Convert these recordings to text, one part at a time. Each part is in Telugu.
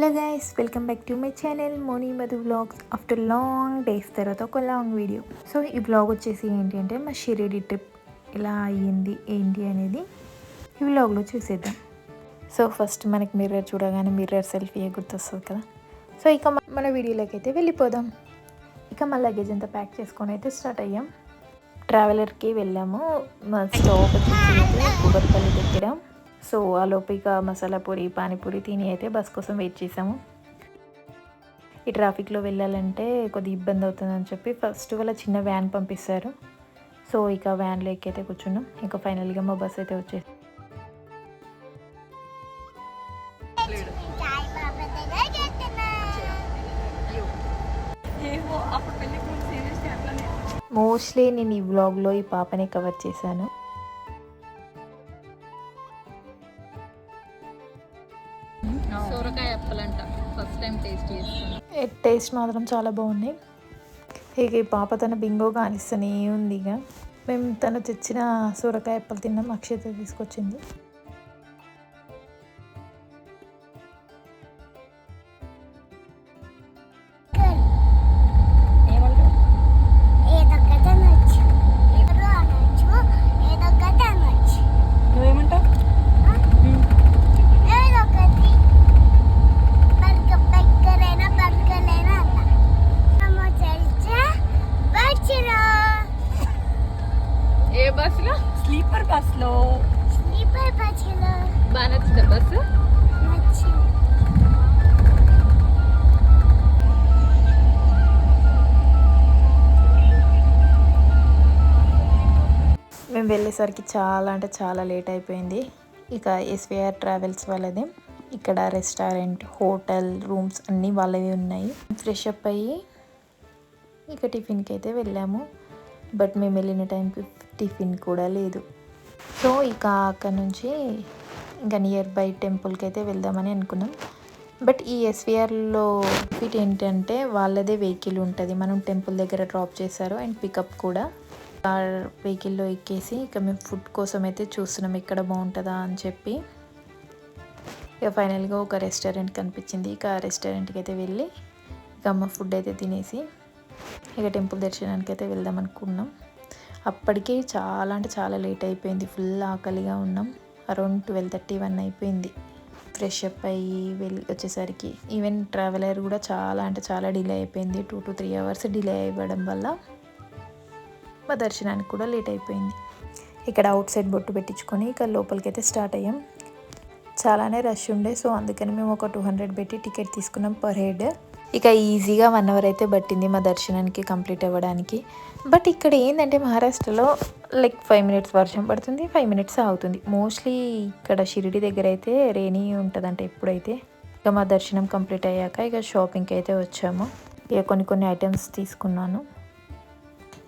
Hello guys welcome back to my channel Moni Madhu vlogs after long days తర్వాత ఒక లాంగ్ వీడియో సో ఈ వ్లాగ్ వచ్చేసి ఏంటి అంటే మా షిరిడి ట్రిప్ ఎలా అయ్యింది ఏంటి అనేది ఈ బ్లాగ్లో చూసేద్దాం. సో ఫస్ట్ మనకి మిర్రర్ చూడగానే మిర్రర్ సెల్ఫీ గుర్తొస్తుంది కదా. సో ఇక మన వీడియోలోకి అయితే వెళ్ళిపోదాం. ఇక మా లగేజ్ అంతా ప్యాక్ చేసుకొని అయితే స్టార్ట్ అయ్యాం. ట్రావెలర్కి వెళ్ళాము. మా స్టాప్ వచ్చేసి కూబర్పల్లి దగ్గర. సో ఆ లోపు ఇక మసాలా పూరి పానీపూరి తిని అయితే బస్ కోసం వెయిట్ చేసాము ఈ ట్రాఫిక్లో వెళ్ళాలంటే కొద్ది ఇబ్బంది అవుతుందని చెప్పి ఫస్ట్ వాళ్ళ చిన్న వ్యాన్ పంపిస్తారు. సో ఇక వ్యాన్లో ఎక్కైతే కూర్చున్నాం. ఇంకా ఫైనల్గా మా బస్ అయితే వచ్చేసి మోస్ట్లీ నేను ఈ వ్లాగ్లో ఈ పాపని కవర్ చేశాను. టేస్ట్ మాత్రం చాలా బాగున్నాయి. ఇక ఈ పాప తన బింగో కానిస్తూనే ఉంది ఇక. మేము తను తెచ్చిన సూరకాయ అప్పలు తిన్నాం అక్షత తీసుకొచ్చింది. వెళ్ళేసరికి చాలా అంటే చాలా లేట్ అయిపోయింది. ఇక ఎస్విఆర్ ట్రావెల్స్ వాళ్ళది. ఇక్కడ రెస్టారెంట్ హోటల్ రూమ్స్ అన్నీ వాళ్ళవి ఉన్నాయి. ఫ్రెష్ అప్ అయ్యి ఇక టిఫిన్కి అయితే వెళ్ళాము. బట్ మేము వెళ్ళిన టైంకి టిఫిన్ కూడా లేదు. సో ఇక అక్కడ నుంచి ఇంకా నియర్ బై టెంపుల్కి అయితే వెళ్దామని అనుకున్నాం. బట్ ఈ ఎస్విఆర్లో ఫిట్ ఏంటంటే వాళ్ళదే వెహికల్ ఉంటుంది. మనం టెంపుల్ దగ్గర డ్రాప్ చేశారు అండ్ పికప్ కూడా. కార్ వెహికల్లో ఎక్కేసి ఇక మేము ఫుడ్ కోసం అయితే చూస్తున్నాం ఇక్కడ బాగుంటుందా అని చెప్పి. ఇక ఫైనల్గా ఒక రెస్టారెంట్ కనిపించింది. ఇక ఆ రెస్టారెంట్కి అయితే వెళ్ళి ఇక అమ్మ ఫుడ్ అయితే తినేసి ఇక టెంపుల్ దర్శనానికి అయితే వెళ్దాం అనుకున్నాం. అప్పటికే చాలా అంటే చాలా లేట్ అయిపోయింది. ఫుల్ ఆకలిగా ఉన్నాం. అరౌండ్ ట్వెల్వ్ థర్టీ వన్ అయిపోయింది. ఫ్రెష్ అప్ అయ్యి వెళ్ళి వచ్చేసరికి ఈవెన్ ట్రావెలర్ కూడా చాలా అంటే చాలా డిలే అయిపోయింది. Two to three hours delay అవ్వడం వల్ల మా దర్శనానికి కూడా లేట్ అయిపోయింది. ఇక్కడ అవుట్ సైడ్ బొట్టు పెట్టించుకొని ఇక లోపలికి అయితే స్టార్ట్ అయ్యాం. చాలానే రష్ ఉండే సో అందుకని మేము ఒక టూ హండ్రెడ్ పెట్టి టికెట్ తీసుకున్నాం పర్ హెడ్. ఇక ఈజీగా వన్ అవర్ అయితే పట్టింది మా దర్శనానికి కంప్లీట్ అవ్వడానికి. బట్ ఇక్కడ ఏంటంటే మహారాష్ట్రలో లైక్ ఫైవ్ మినిట్స్ వర్షం పడుతుంది ఫైవ్ మినిట్స్ అవుతుంది మోస్ట్లీ ఇక్కడ షిరిడి దగ్గర అయితే రేనీ ఉంటుందంట ఎప్పుడైతే. ఇక మా దర్శనం కంప్లీట్ అయ్యాక ఇక షాపింగ్కి అయితే వచ్చాము. ఇక కొన్ని కొన్ని ఐటమ్స్ తీసుకున్నాను.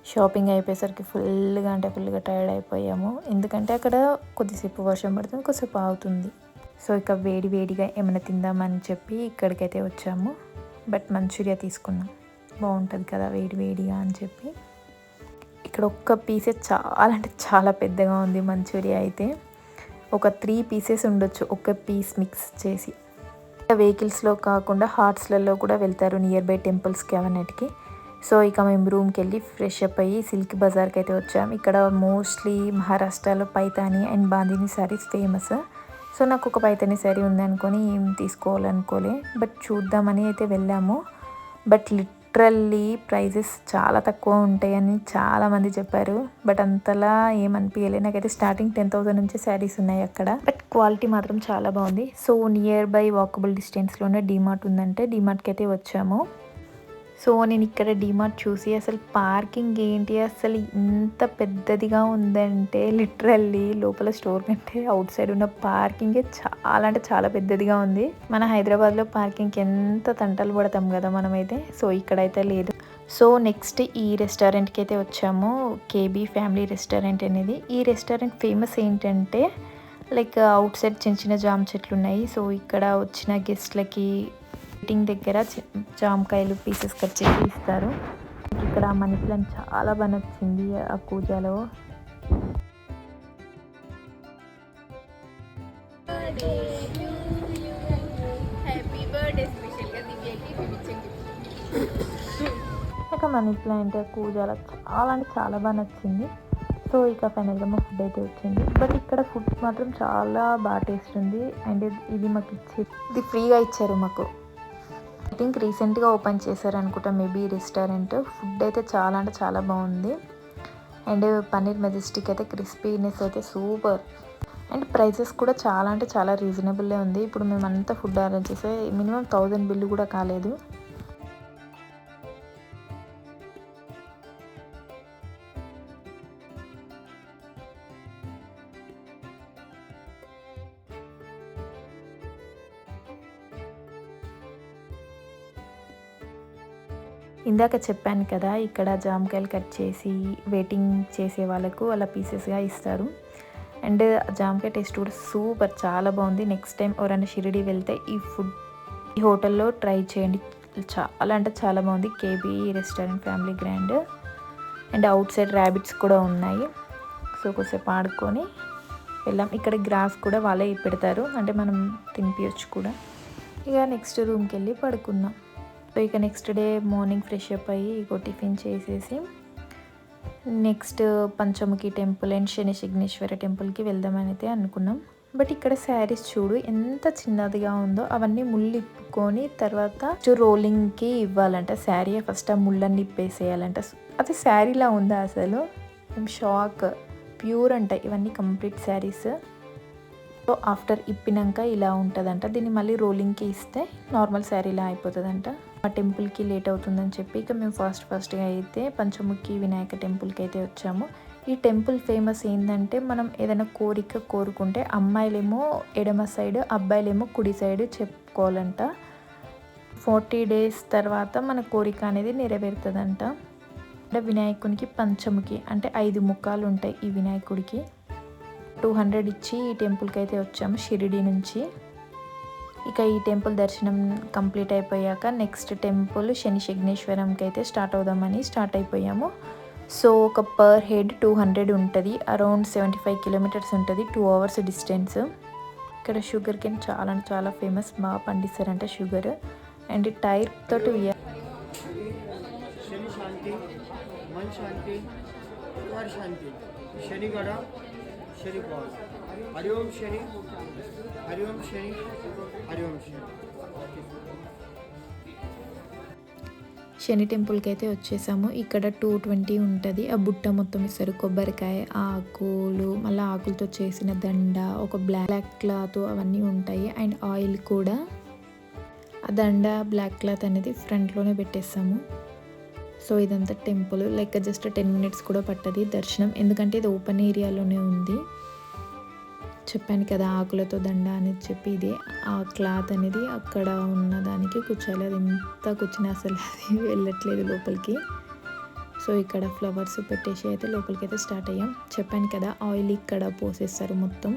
షాపింగ్ అయిపోయేసరికి ఫుల్గా అంటే ఫుల్గా టైర్డ్ అయిపోయాము. ఎందుకంటే అక్కడ కొద్దిసేపు వర్షం పడుతుంది కొద్దిసేపు ఆగుతుంది. సో ఇక వేడి వేడిగా ఏమైనా తిందామని చెప్పి ఇక్కడికైతే వచ్చాము. బట్ మంచూరియా తీసుకున్నాం. బాగుంటుంది కదా వేడి వేడిగా అని చెప్పి. ఇక్కడ ఒక్క పీసే చాలా అంటే చాలా పెద్దగా ఉంది మంచూరియా అయితే. ఒక త్రీ పీసెస్ ఉండొచ్చు ఒక పీస్ మిక్స్ చేసి. వెహికల్స్లో కాకుండా హార్ట్స్లలో కూడా వెళ్తారు నియర్ బై టెంపుల్స్కి అవన్నిటికీ. సో ఇక మేము రూమ్కి వెళ్ళి ఫ్రెష్ అప్ అయ్యి సిల్క్ బజార్కి అయితే వచ్చాం. ఇక్కడ మోస్ట్లీ మహారాష్ట్రలో Paithani and Bandhani saris famous. So నాకు ఒక పైతాని శారీ ఉందనుకొని ఏం తీసుకోవాలనుకోలే. బట్ చూద్దామని అయితే వెళ్ళాము. బట్ లిటరల్లీ ప్రైజెస్ చాలా తక్కువ ఉంటాయని చాలామంది చెప్పారు. బట్ అంతలా ఏమనిపించలే నాకైతే స్టార్టింగ్ టెన్ థౌసండ్ నుంచి శారీస్ ఉన్నాయి అక్కడ. బట్ క్వాలిటీ మాత్రం చాలా బాగుంది. సో నియర్ బై వాకబుల్ డిస్టెన్స్లోనే డీమార్ట్ ఉందంటే డిమార్ట్కి అయితే వచ్చాము. సో నేను ఇక్కడ డిమార్ట్ చూసి అసలు పార్కింగ్ ఏంటి? అసలు ఇంత పెద్దదిగా ఉందంటే లిటరల్లీ లోపల స్టోర్ కంటే అవుట్ సైడ్ ఉన్న పార్కింగే చాలా అంటే చాలా పెద్దదిగా ఉంది. మన హైదరాబాద్లో పార్కింగ్కి ఎంత తంటలు పడతాం కదా మనమైతే? సో ఇక్కడైతే లేదు. సో నెక్స్ట్ ఈ రెస్టారెంట్కి అయితే వచ్చాము. కేబీ ఫ్యామిలీ రెస్టారెంట్ అనేది. ఈ రెస్టారెంట్ ఫేమస్ ఏంటంటే లైక్ అవుట్ సైడ్ చిన్న చిన్న జామ చెట్లు ఉన్నాయి సో ఇక్కడ వచ్చిన గెస్ట్లకి మీటింగ్ దగ్గర జామకాయలు పీసెస్ కట్ చేసి ఇస్తారు. ఇక్కడ మనీ ప్లాంట్ చాలా బాగా నచ్చింది ఆ కూజాలో హ్యాపీ ఇక మనీ ప్లాంట్ కూజాల చాలా అంటే చాలా బాగా నచ్చింది. సో ఇక ఫైనల్గా మా ఫుడ్ అయితే వచ్చింది. బట్ ఇక్కడ ఫుడ్ మాత్రం చాలా బాగా టేస్ట్ ఉంది. అండ్ ఇది మాకు ఇచ్చి ఇది ఫ్రీగా ఇచ్చారు మాకు. ఐ థింక్ రీసెంట్గా ఓపెన్ చేశారు అనుకుంటా మేబీ రెస్టారెంట్. ఫుడ్ అయితే చాలా అంటే చాలా బాగుంది. అండ్ పన్నీర్ మెజెస్టిక్ అయితే క్రిస్పీనెస్ అయితే సూపర్. అండ్ ప్రైజెస్ కూడా చాలా అంటే చాలా రీజనబుల్లే ఉంది. ఇప్పుడు మేము అంతా ఫుడ్ అరేంజ్ చేస్తే మినిమం థౌజండ్ బిల్లు కూడా కాలేదు. ఇందాక చెప్పాను కదా ఇక్కడ జామకాయలు కట్ చేసి వెయిటింగ్ చేసే వాళ్ళకు అలా పీసెస్గా ఇస్తారు. అండ్ జామకాయ టేస్ట్ కూడా సూపర్ చాలా బాగుంది. నెక్స్ట్ టైం ఎవరైనా షిరిడి వెళ్తే ఈ ఫుడ్ ఈ హోటల్లో ట్రై చేయండి. చాలా అంటే చాలా బాగుంది. KB restaurant family grand and outside rabbits కూడా ఉన్నాయి. సో కొద్దిసేపు ఆడుకొని వెళ్ళాం ఇక్కడ గ్రాస్ కూడా వాళ్ళే పెడతారు. అంటే మనం తినిపించచ్చు కూడా. ఇక నెక్స్ట్ రూమ్కి వెళ్ళి పడుకున్నాం సో ఇక next day morning fresh up అయ్యి ఇగో టిఫిన్ చేసేసి next Panchamukhi temple and Shani Signeshwara టెంపుల్కి వెళ్దామని అయితే అనుకున్నాం. బట్ ఇక్కడ శారీస్ చూడు ఎంత చిన్నదిగా ఉందో అవన్నీ ముళ్ళు ఇప్పుకొని తర్వాత రోలింగ్కి ఇవ్వాలంట శారీ. ఫస్ట్ ఆ ముళ్ళన్ని ఇప్పేసేయాలంట. అది శారీలా ఉందా అసలు? షాక్ ప్యూర్ అంట ఇవన్నీ కంప్లీట్ శారీస్. సో ఆఫ్టర్ ఇప్పినాక ఇలా ఉంటుందంట. దీన్ని మళ్ళీ రోలింగ్కి ఇస్తే నార్మల్ శారీలా అయిపోతుందంట. ఆ టెంపుల్కి లేట్ అవుతుందని చెప్పి ఇక మేము ఫస్ట్ ఫస్ట్గా అయితే పంచముఖి వినాయక టెంపుల్కి అయితే వచ్చాము. ఈ టెంపుల్ ఫేమస్ ఏంటంటే మనం ఏదైనా కోరిక కోరుకుంటే అమ్మాయిలేమో ఎడమ సైడ్ అబ్బాయిలేమో కుడి సైడ్ చెప్పుకోవాలంట. ఫార్టీ డేస్ తర్వాత మన కోరిక అనేది నెరవేరుతుందంట. అంటే వినాయకునికి పంచముఖి అంటే ఐదు ముఖాలు ఉంటాయి ఈ వినాయకుడికి. టూ హండ్రెడ్ ఇచ్చి ఈ టెంపుల్కి అయితే వచ్చాము షిరిడి నుంచి. ఇక ఈ టెంపుల్ దర్శనం కంప్లీట్ అయిపోయాక నెక్స్ట్ టెంపుల్ శని శగ్నేశ్వరంకి అయితే స్టార్ట్ అవుదామని స్టార్ట్ అయిపోయాము. సో ఒక పర్ హెడ్ టూ హండ్రెడ్ ఉంటుంది. అరౌండ్ సెవెంటీ ఫైవ్ కిలోమీటర్స్ ఉంటుంది టూ అవర్స్ డిస్టెన్స్. ఇక్కడ షుగర్ కెన్ చాలా అంటే చాలా ఫేమస్ బాగా పండిస్తారంట షుగర్. అండ్ టైర్ తోటి శని కూడా శని బాగుంది హరి ఓం శని హరి ఓం శని హరి ఓం శని. శని టెంపుల్కి అయితే వచ్చేసాము. ఇక్కడ టూ ట్వంటీ ఉంటుంది. ఆ బుట్ట మొత్తం ఇస్తారు. కొబ్బరికాయ ఆకులు మళ్ళీ ఆకులతో చేసిన దండ ఒక బ్లాక్ క్లాత్ అవన్నీ ఉంటాయి. అండ్ ఆయిల్ కూడా. ఆ దండ బ్లాక్ క్లాత్ అనేది ఫ్రంట్లోనే పెట్టేస్తాము. సో ఇదంతా temple. Like just ten minutes కూడా పట్టది దర్శనం. ఎందుకంటే ఇది ఓపెన్ ఏరియాలోనే ఉంది. చెప్పాను కదా ఆకులతో దండ అనేది చెప్పి ఇది. ఆ క్లాత్ అనేది అక్కడ ఉన్న దానికి కూర్చోాలి అది ఎంత కూర్చున్నా అసలు అది వెళ్ళట్లేదు లోపలికి. సో ఇక్కడ ఫ్లవర్స్ పెట్టేసి అయితే లోపలికి అయితే స్టార్ట్ అయ్యాం. చెప్పాను కదా ఆయిల్ ఇక్కడ పోసేస్తారు మొత్తం.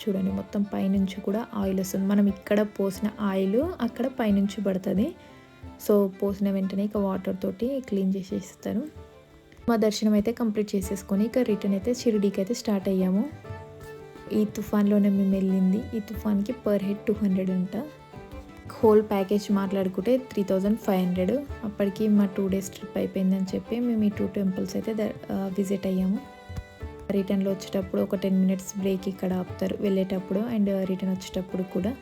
చూడండి మొత్తం పైనుంచి కూడా ఆయిల్ వస్తుంది. మనం ఇక్కడ పోసిన ఆయిల్ అక్కడ పైనుంచి పడుతుంది. సో పోసిన వెంటనే ఇక వాటర్ తోటి క్లీన్ చేసేస్తారు మా దర్శనం అయితే కంప్లీట్ చేసేసుకొని ఇక రిటర్న్ అయితే షిరిడీకి అయితే స్టార్ట్ అయ్యాము. ఈ తుఫాన్లోనే మేము వెళ్ళింది. ఈ తుఫాన్కి పర్ హెడ్ టూ హండ్రెడ్ అంట. హోల్ ప్యాకేజ్ మాట్లాడుకుంటే త్రీ థౌజండ్ ఫైవ్ హండ్రెడ్ అప్పటికి మా టూ డేస్ ట్రిప్ అయిపోయిందని చెప్పి మేము ఈ టూ టెంపుల్స్ అయితే విజిట్ అయ్యాము. రిటర్న్లో వచ్చేటప్పుడు ఒక టెన్ మినిట్స్ బ్రేక్ ఇక్కడ ఆపుతారు. వెళ్ళేటప్పుడు అండ్ రిటర్న్ వచ్చేటప్పుడు కూడా.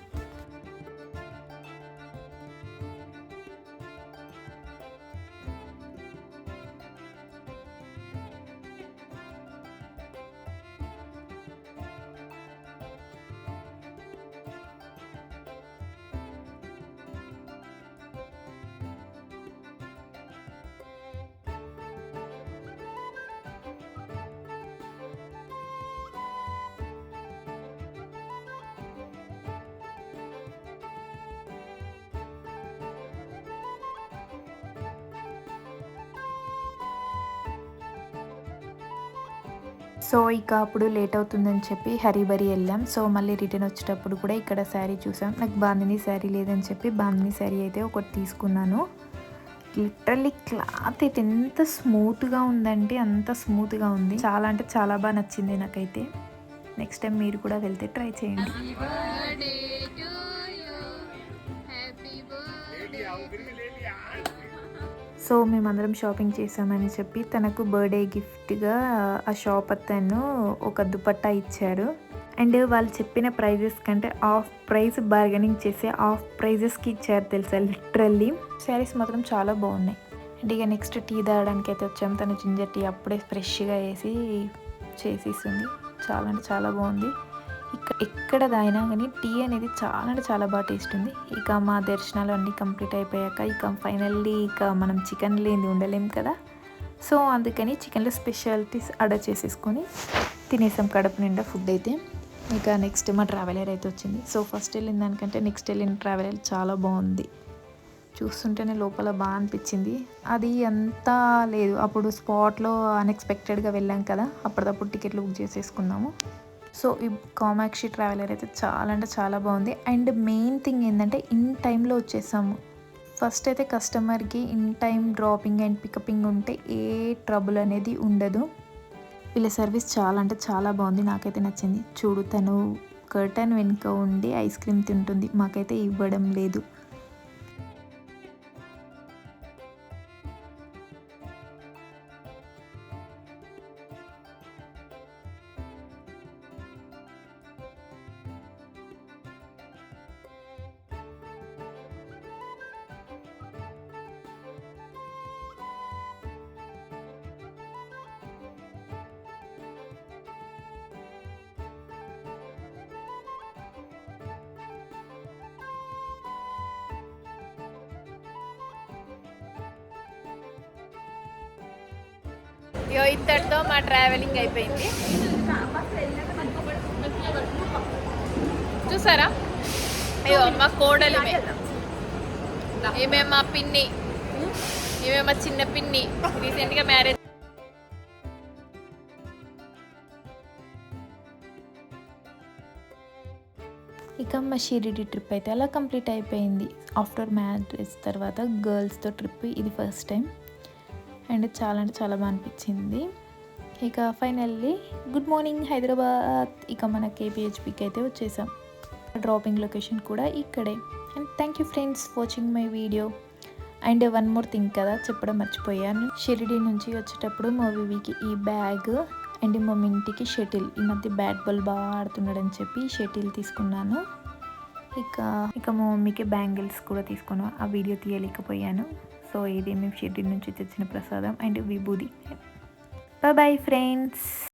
సో ఇక అప్పుడు లేట్ అవుతుందని చెప్పి హరిబరి వెళ్ళాం. సో మళ్ళీ రిటర్న్ వచ్చేటప్పుడు కూడా ఇక్కడ శారీ చూసాం. నాకు బాందిని శారీ లేదని చెప్పి బాందిని శారీ అయితే ఒకటి తీసుకున్నాను. లిటరల్లీ క్లాత్ అయితే ఎంత స్మూత్గా ఉందంటే అంత స్మూత్గా ఉంది. చాలా అంటే చాలా బాగా నచ్చింది నాకైతే. నెక్స్ట్ టైం మీరు కూడా వెళ్తే ట్రై చేయండి. సో మేమందరం షాపింగ్ చేసామని చెప్పి తనకు బర్త్డే గిఫ్ట్గా ఆ షాప్ అతను ఒక దుపట్టా ఇచ్చాడు. అండ్ వాళ్ళు చెప్పిన ప్రైజెస్ కంటే ఆఫ్ ప్రైస్ బార్గెనింగ్ చేసి ఆఫ్ ప్రైజెస్కి ఇచ్చారు తెలుసా లిటరల్లీ. శారీస్ మాత్రం చాలా బాగున్నాయి. అండ్ ఇక నెక్స్ట్ టీ తాగడానికి అయితే వచ్చాము తను జింజర్ టీ అప్పుడే ఫ్రెష్గా వేసి చేసేసింది. చాలా అంటే చాలా బాగుంది. ఎక్కడ తాగినా కానీ టీ అనేది చాలా అంటే చాలా బాగా టేస్ట్ ఉంది. ఇక మా దర్శనాలు అన్నీ కంప్లీట్ అయిపోయాక ఇక ఫైనల్లీ ఇక మనం చికెన్ లేనిది ఉండలేం కదా. సో అందుకని చికెన్లో స్పెషాలిటీస్ ఆర్డర్ చేసేసుకొని తినేసాం కడుపు నిండా ఫుడ్ అయితే. ఇక నెక్స్ట్ మా ట్రావెలర్ అయితే వచ్చింది. సో ఫస్ట్ వెళ్ళిన దానికంటే నెక్స్ట్ వెళ్ళిన ట్రావెలర్ చాలా బాగుంది. చూస్తుంటేనే లోపల బాగా అనిపించింది. అది అంతా లేదు. అప్పుడు స్పాట్లో అన్ఎక్స్పెక్టెడ్గా వెళ్ళాం కదా. అప్పటిదప్పుడు టికెట్లు బుక్ చేసేసుకున్నాము. సో ఈ కామాక్షి ట్రావెలర్ అయితే చాలా అంటే చాలా బాగుంది. అండ్ మెయిన్ థింగ్ ఏంటంటే ఇన్ టైంలో వచ్చేసాము. ఫస్ట్ అయితే కస్టమర్కి in time dropping and pickuping ఉంటే ఏ ట్రబుల్ అనేది ఉండదు. వీళ్ళ సర్వీస్ చాలా అంటే చాలా బాగుంది. నాకైతే నచ్చింది. చూడు తను కర్టన్ వెనుక ఉండి ఐస్ క్రీమ్ తింటుంది. మాకైతే ఇవ్వడం లేదు. ఇగో ఇంతటితో మా ట్రావెలింగ్ అయిపోయింది. చూసారా? అయ్యో మా కోడలు ఈమె మా పిన్ని. ఈమె మా చిన్న పిన్ని. రీసెంట్గా మ్యారేజ్ ఇక మా షిరిడి ట్రిప్ అయితే అలా కంప్లీట్ అయిపోయింది. ఆఫ్టర్ మ్యారేజ్ తర్వాత గర్ల్స్తో ట్రిప్ ఇది ఫస్ట్ టైం అండ్ చాలా అంటే చాలా బాగా అనిపించింది. ఇక ఫైనల్లీ గుడ్ మార్నింగ్ హైదరాబాద్. ఇక మన కేపీహెచ్పికి అయితే వచ్చేసాం. డ్రాపింగ్ లొకేషన్ కూడా ఇక్కడే. And thank you friends watching my video and one more thing కదా చెప్పడం మర్చిపోయాను. షిరిడి నుంచి వచ్చేటప్పుడు మా వివికి ఈ బ్యాగ్ అండ్ మా ఇంటికి షటిల్. ఈ మధ్య బ్యాట్ బాల్ బాగా ఆడుతున్నాడని చెప్పి షటిల్ తీసుకున్నాను. ఇక ఇక మా మమ్మీకి బ్యాంగిల్స్ కూడా తీసుకున్నాను ఆ వీడియో తీయలేకపోయాను. సో ఇది మేము షిరిడి నుంచి తెచ్చిన ప్రసాదం and vibhuti. Bye bye friends